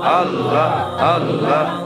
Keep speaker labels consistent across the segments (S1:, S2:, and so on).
S1: Allah Allah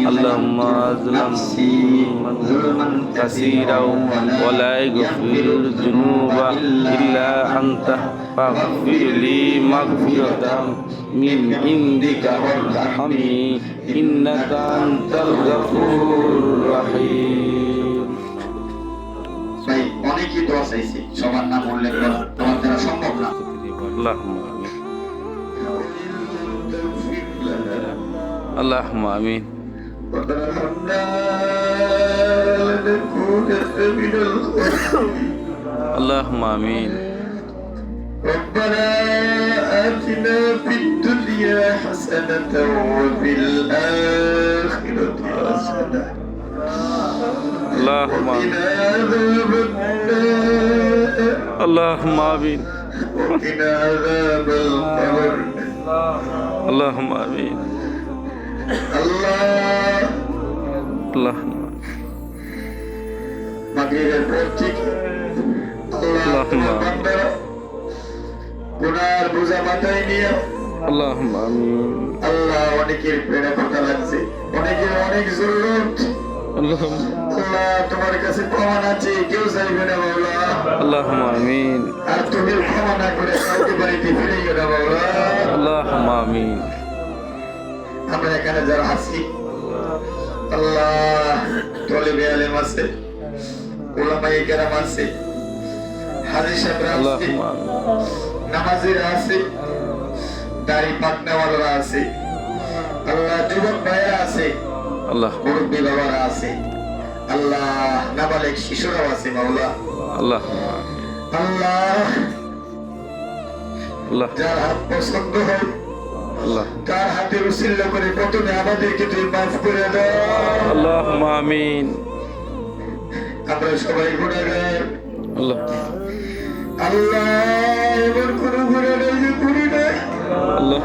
S1: اللهم ظلم ظلما كثيرا ولا يغفر الذنوب إلا أنت فاغفر لي مغفرة من عندك وارحمني إنك أنت الغفور الرحيم
S2: ভাই অনেকই দোয়া চাইছি সবার নাম উল্লেখ করা তোমার দ্বারা সম্ভব না
S1: اللهم آمين اللهم آمين.
S2: ربنا آتنا في الدنيا حسنة وفي الآخرة حسنة.
S1: اللهم
S2: النار.
S1: اللهم آمين.
S2: وقنا عذاب القبر.
S1: اللهم آمين.
S2: তোমার কাছে কেউ চাইবে না
S1: আল্লাহ
S2: আর তুমি ক্ষমা না করে বাড়িতে ফিরে গেলে বাবলা
S1: আল্লাহ আমিন।
S2: আমরা এখানে যারা আছি আল্লাহ তলিবে আলেম আছে ওলামাই কেরাম আছে হাজি সাহেবরা আছে নামাজিরা আছে দাড়ি আছে আল্লাহ যুবক ভাইরা আছে
S1: আল্লাহ।
S2: মুরব্বী বাবারা আছে আল্লাহ নাবালেক শিশুরাও আছে মাওলা।
S1: আল্লাহ
S2: আল্লাহ
S1: আল্লাহ।
S2: যার হাত পছন্দ হয় তার হাতে উসিল্লা করে প্রথমে আমাদেরকে তুই মাফ করে দাও।
S1: আল্লাহ আমিন।
S2: আমরা সবাই গুণাগার।
S1: আল্লাহ।
S2: আল্লাহ এমন কোন গুণা নেই যে করি
S1: আল্লাহ।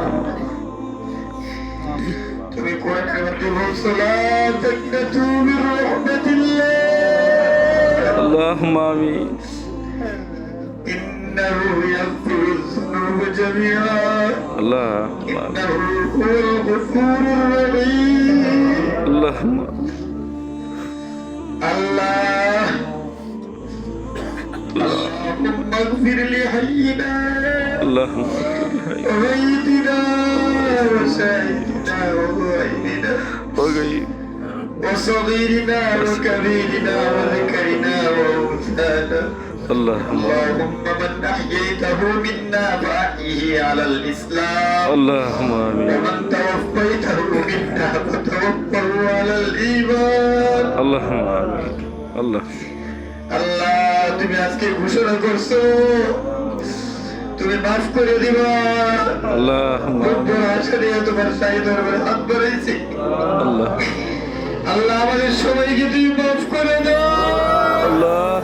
S2: তুমি কোরআনের মধ্যে বলছো লা তাকনাতু মির রাহমাতিল্লাহ।
S1: আল্লাহ আমিন।
S2: ইন্নাহু ইয়াগফিরু যুনুবা জামিআ।
S1: আল্লাহ
S2: ইন্নাহু হুয়াল গফুরুর রহিম
S1: আল্লাহ
S2: الله اللهم اغفر لحينا
S1: আল্লাহ
S2: وميتنا وشاهدنا وغائبنا وصغيرنا وكبيرنا وذكرنا وانثانا
S1: আল্লাহ
S2: اللهم من احييته منا فاحيه على الاسلام
S1: আল্লাহ আমিন
S2: ومن توفيته منا فتوفه على الايمان
S1: আল্লাহ আমিন আল্লাহ
S2: আল্লাহ তুমি আজকে ঘোষণা করছো তুমি মাফ করে দিবা
S1: আল্লাহ
S2: রব্বুল আশা নিয়ে তোমার সাই দরবারে হাত বাড়াইছি
S1: আল্লাহ
S2: আল্লাহ আমাদের সবাইকে তুমি মাফ করে দাও
S1: আল্লাহ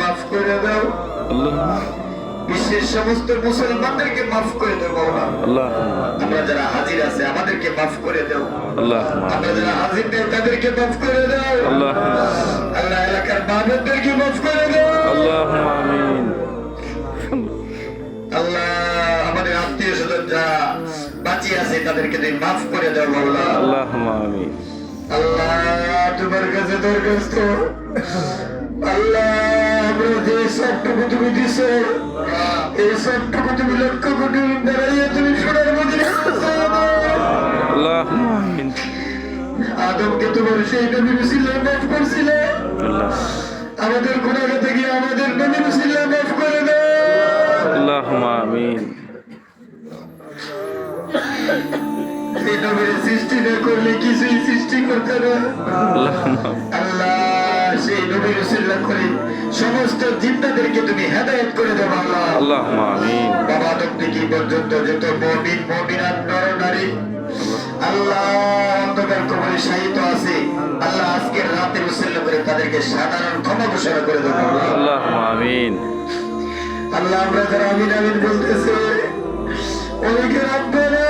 S2: মাফ করে দাও
S1: আল্লাহ।
S2: বিশ্বের সমস্ত মুসলমানদেরকে মাফ করে দেবো
S1: আল্লাহ
S2: আমরা যারা হাজির আছে আমাদেরকে মাফ করে দাও
S1: আল্লাহ
S2: আমরা যারা হাজির নেই তাদেরকে মাফ করে দাও
S1: আল্লাহ
S2: আল্লাহ এলাকার মাহবুবদেরকে মাফ করে দাও
S1: আল্লাহ আমিন।
S2: আল্লাহ আমাদের আত্মীয় স্বজন যারা বাঁচিয়ে আছে তাদেরকে তুমি মাফ করে দাও মাওলা।
S1: আল্লাহ আমিন।
S2: আল্লাহ, তোমার কাছে দরখাস্ত আদমকে তোমার সেই নবী মাফ করছিলে। আমাদের গুণাগা থেকে আমাদের নবী মুসিল্লা মাফ করে দাও।
S1: আল্লাহ আমিন।
S2: নবীর সৃষ্টি না করলে কিছুই সৃষ্টি করতে না
S1: আল্লাহ।
S2: সেই নবীর উসিল্লা করে সমস্ত জিন্দাদেরকে তুমি হেদায়েত করে দেবো আল্লাহ।
S1: আল্লাহ আমিন।
S2: বাবা আদম থেকে পর্যন্ত যত মমিন মমিনাত নর নারী? আল্লাহ অন্ধকার কবরে আছে। আল্লাহ আজকের রাতে উসিল্লা করে তাদেরকে সাধারণ ক্ষমা ঘোষণা করে দেবো আল্লাহ।
S1: আল্লাহ আমিন।
S2: আল্লাহ আমরা যারা আমিন আমিন বলতেছে অনেকের আপনারা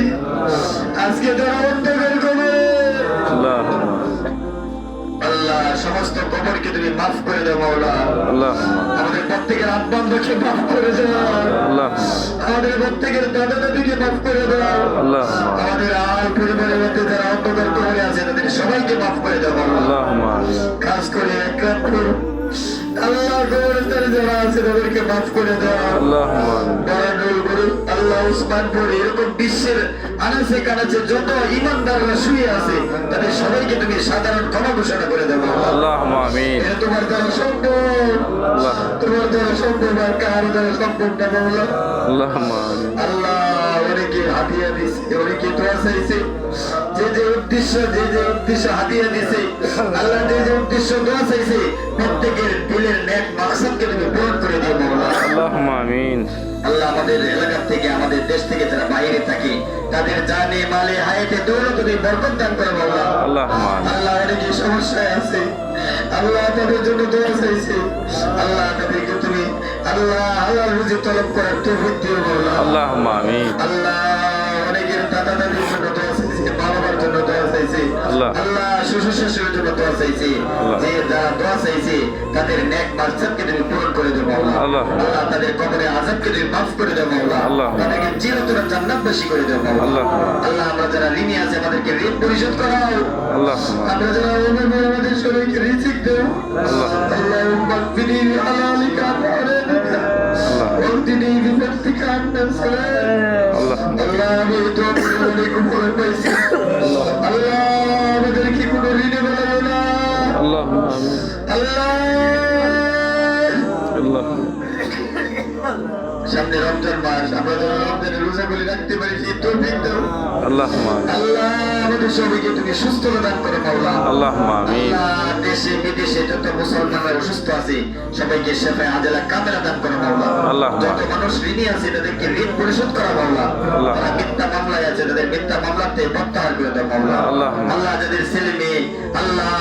S2: সমস্ত কবরকে তুমি মাফ করে দাও মাওলা।
S1: আল্লাহ।
S2: আমাদের প্রত্যেকের আব্বাকে মাফ করে দাও।
S1: আল্লাহ।
S2: আমাদের প্রত্যেকের দাদা দাদিকে মাফ করে দাও।
S1: আল্লাহ।
S2: আমাদের আর পরিবারের মধ্যে যারা অন্ধকার কবরে আছে তাদের সবাইকে মাফ করে দাও
S1: আল্লাহ
S2: খাস করে একরামপুর আল্লাহ কবরস্থানে যারা আছে তাদেরকে মাফ করে দাও।
S1: আল্লাহ
S2: আল্লাহ উসমানপুর এরকম বিশ্বের আনাচে কানাচে যত ইমানদাররা শুয়ে আছে তাদের সবাইকে তুমি সাধারণ ক্ষমা ঘোষণা করে দেবো।
S1: আল্লাহ
S2: তোমার দ্বারা সম্ভব তোমার দ্বারা সম্ভব আর কার দ্বারা সম্ভব না বাবুলা
S1: আল্লাহ
S2: অনেকে হাতিয়া দিছে অনেকে দোয়া চাইছে। যে যে উদ্দেশ্য যে যে উদ্দেশ্য হাতিয়া দিছে আল্লাহ যে যে উদ্দেশ্য দোয়া চাইছে প্রত্যেকের দিলের নেক মাকসাদকে তুমি পূরণ করে দিও মাওলা
S1: আল্লাহুম্মা আমিন।
S2: আল্লাহ আমাদের এলাকা থেকে আমাদের দেশ থেকে যারা বাইরে থাকে তাদের জানে মালে হায়াতে দৌড়ে তুমি বরকত দান করো মাওলা
S1: আল্লাহ আমিন।
S2: আল্লাহ অনেকে সমস্যায় আছে। আল্লাহ তাদের জন্য দোয়া চাইছে। আল্লাহ তাদেরকে তুমি আল্লাহ আল্লাহ রুজি তলব করার তৌফিক দিও মাওলা
S1: আল্লাহ আমিন।
S2: আল্লাহ
S1: আল্লাহ।
S2: শিশু শিশুর জন্য দোয়া চাইছি যে যারা দোয়া চাইছি তাদের নেক মাকসাদকে তুমি পূরণ করে দেবো
S1: আল্লাহ।
S2: আল্লাহ। তাদের কবরে আজাবকে তুমি মাফ করে দেবো
S1: আল্লাহ।
S2: তাদেরকে চিরতরে জান্নাতবাসী করে দেবো
S1: আল্লাহ।
S2: আল্লাহ। আমরা যারা ঋণী আছে তাদেরকে ঋণ পরিশোধ করাও
S1: আল্লাহ।
S2: আমরা যারা অনুভব আমাদের সবাইকে রিজিক দেও
S1: আল্লাহ
S2: আল্লাহ মাগফিরি আলালিকা আলালিকা
S1: আল্লাহ
S2: ওয়াদিনি বিফাতিকা আন্নাস
S1: আল্লাহ
S2: আল্লাহ আমি তো আপনাদের উপর পাইছি সামনে রমজান মাস আমরা যেন রমজানের রোজাগুলি রাখতে পারি সেই তৌফিক দাও
S1: আমিন
S2: আল্লাহ আমাদের সবাইকে তুমি সুস্থতা দান করে মাওলা
S1: আমিন
S2: আল্লাহ দেশে বিদেশে যত মুসলমানরা অসুস্থ আছে সবাইকে শেফায় আজেলা কামেরা দান করে মাওলা
S1: আল্লাহ।
S2: যত মানুষ ঋণী আছে তাদেরকে ঋণ পরিশোধ করা মাওলা
S1: আল্লাহ।
S2: মিথ্যা মামলায় আছে তাদের মিথ্যা মামলাতে প্রত্যাহার করে দাও মাওলা
S1: আল্লাহ।
S2: আল্লাহ যাদের ছেলে মেয়ে আল্লাহ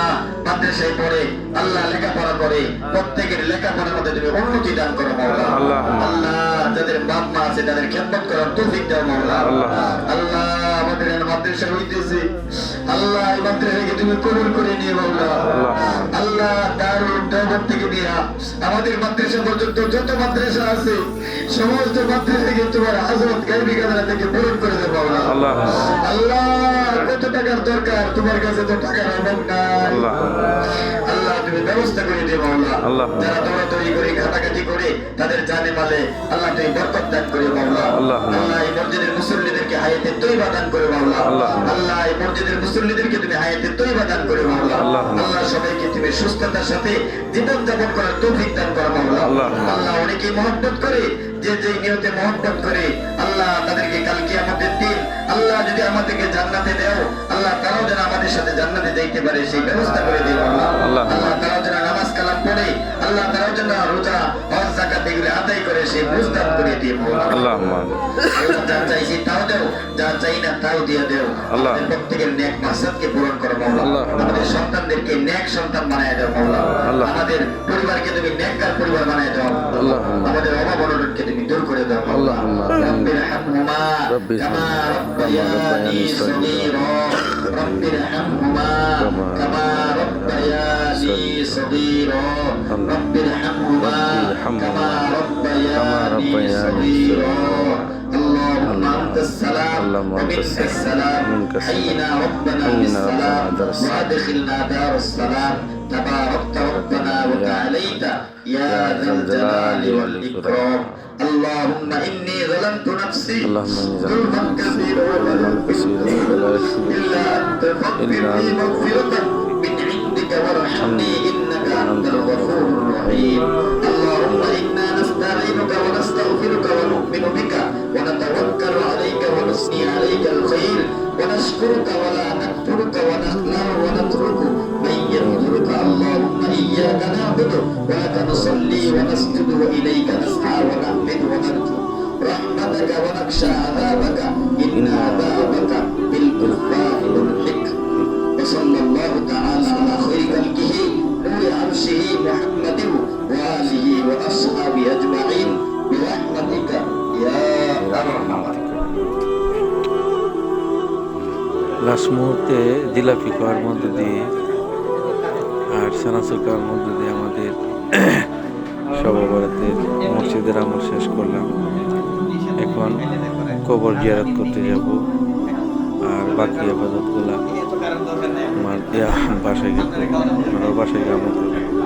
S2: পড়ে আল্লাহ লেখাপড়া করে প্রত্যেকের লেখাপড়ার মধ্যে তুমি উন্নতি দান করো মাওলা
S1: আল্লাহ।
S2: যাদের বাপ মা আছে তাদের খেদমত করার তৌফিক দাও মাওলা
S1: আল্লাহ।
S2: আমাদের মাদ্রাসা হইতেছে আল্লাহ এই মাদ্রাসাকে তুমি কবুল করে নিয়ে মাওলা
S1: আল্লাহ।
S2: দারুল দাওয়াত থেকে দিয়া আমাদের মাদ্রাসা পর্যন্ত যত মাদ্রাসা আছে সমস্ত মাদ্রাসাকে তোমার হযরত গায়বী কাদরা থেকে পূরণ করে
S1: আল্লাহ
S2: আল্লাহ কত টাকার দরকার তোমার কাছে তো টাকার অভাব নাই
S1: আল্লাহ
S2: আল্লাহ তুমি ব্যবস্থা করে দিও মাওলা
S1: আল্লাহ।
S2: যারা দৌড়াদৌড়ি করে ঘাটাঘাটি করে তাদের জানে মালে আল্লাহ তুমি বরকত দান করে মাওলা
S1: আল্লাহ।
S2: আল্লাহ এই মসজিদের মুসল্লিদেরকে হায়াতে তৈবা দান করে মাওলা
S1: আল্লাহ।
S2: আল্লাহ এই মসজিদের মুসল্লিদেরকে তুমি হায়াতে তৈবা দান করে মাওলা
S1: আল্লাহ।
S2: আল্লাহ সবাইকে তুমি সুস্থতার সাথে জীবন যাপন করার তৌফিক দান করো মাওলা
S1: আল্লাহ।
S2: আল্লাহ অনেকেই মহব্বত করে যে যে নিয়তে মহব্বত করে আল্লাহ তাদেরকে জান্নাতে যাইতে পারে সেই ব্যবস্থা করে দিও আল্লাহ
S1: আল্লাহ।
S2: আল্লাহ যারা নামাজ কালাম পড়ে আল্লাহ তারাও যেন রোজা হজ জাকাত এগুলো আদায় করে সেই বুঝদান করে দিয়ে আল্লাহ যা চাইছি তাও দেও যা চাই না তাও দিয়ে দেও।
S1: আল্লাহ।
S2: আমাদের প্রত্যেকের নেক মাকসাদকে পূরণ করো মাওলা আমাদের সন্তানদেরকে নেক সন্তান বানায় দাও মাওলা আমাদের পরিবারকে তুমি নেককার পরিবার বানায় দাও আমাদের অভাব অনটনকে তুমি দূর করে দাও
S1: আল্লাহ।
S2: রব্বির হামহুমা কামা রব্বায়ানি সগীরা। রব্বির হামহুমা কামা রব্বায়ানি সগীরা। رب ارحمهما كما ربياني صغيرا اللهم انت السلام ومنك
S1: السلام
S2: حينا ربنا بالسلام وادخلنا دار السلام تباركت ربنا وتعاليت يا ذا الجلال والاكرام اللهم اني ظلمت نفسي ظلما كثيرا
S1: ولم
S2: الا انت فاغفر لي مغفره من عندك وارحمني ان أنت الغفور الرحيم اللهم إنا نستعينك ونستغفرك ونؤمن بك ونتوكل عليك ونثني عليك الخير. ونشكرك ولا نكفرك ونخلع ونترك من يذكرك اللهم إياك نعبد ولك نصلي ونسجد وإليك نسعى ونحمد ونرجو. رحمتك ونخشى
S3: লাস্ট মুহূর্তে জিলাপি খাওয়ার মধ্য দিয়ে আর সানাসুর খাওয়ার মধ্য দিয়ে আমাদের সবাবরাতের মসজিদের আমল শেষ করলাম এখন কবর জিয়ারত করতে যাব আর বাকি আবাদতগুলা আমার বাসায় করব। আমরা বাসায় আমল করব